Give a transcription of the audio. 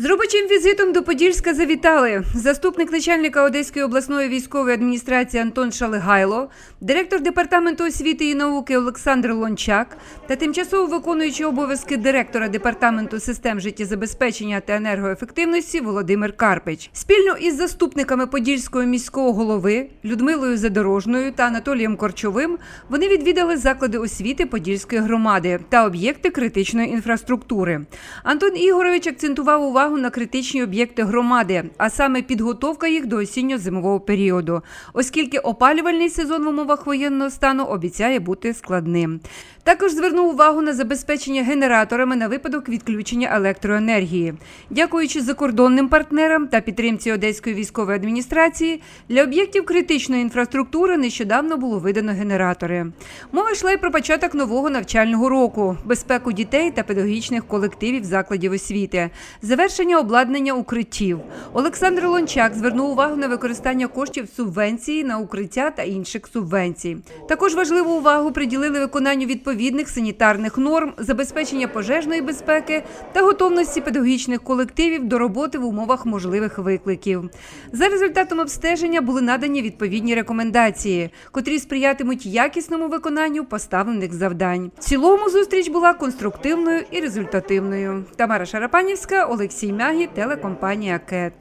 З робочим візитом до Подільська завітали заступник начальника Одеської обласної військової адміністрації Антон Шалигайло, директор департаменту освіти і науки Олександр Лончак та тимчасово виконуючий обов'язки директора департаменту систем життєзабезпечення та енергоефективності Володимир Карпич. Спільно із заступниками Подільського міського голови Людмилою Задорожною та Анатолієм Корчовим вони відвідали заклади освіти Подільської громади та об'єкти критичної інфраструктури. Антон Ігорович акцентував увагу на критичні об'єкти громади, а саме підготовка їх до осінньо-зимового періоду, оскільки опалювальний сезон в умовах воєнного стану обіцяє бути складним. Також звернув увагу на забезпечення генераторами на випадок відключення електроенергії. Дякуючи закордонним партнерам та підтримці Одеської військової адміністрації, для об'єктів критичної інфраструктури нещодавно було видано генератори. Мова йшла й про початок нового навчального року, безпеку дітей та педагогічних колективів закладів освіти, завершення обладнання укриттів. Олександр Лончак звернув увагу на використання коштів субвенції на укриття та інших субвенцій. Також важливу увагу приділили виконанню відповідних санітарних норм, забезпечення пожежної безпеки та готовності педагогічних колективів до роботи в умовах можливих викликів. За результатом обстеження були надані відповідні рекомендації, котрі сприятимуть якісному виконанню поставлених завдань. В цілому зустріч була конструктивною і результативною. Тамара Шарапанівська, Олексій телекомпанія КЕТ.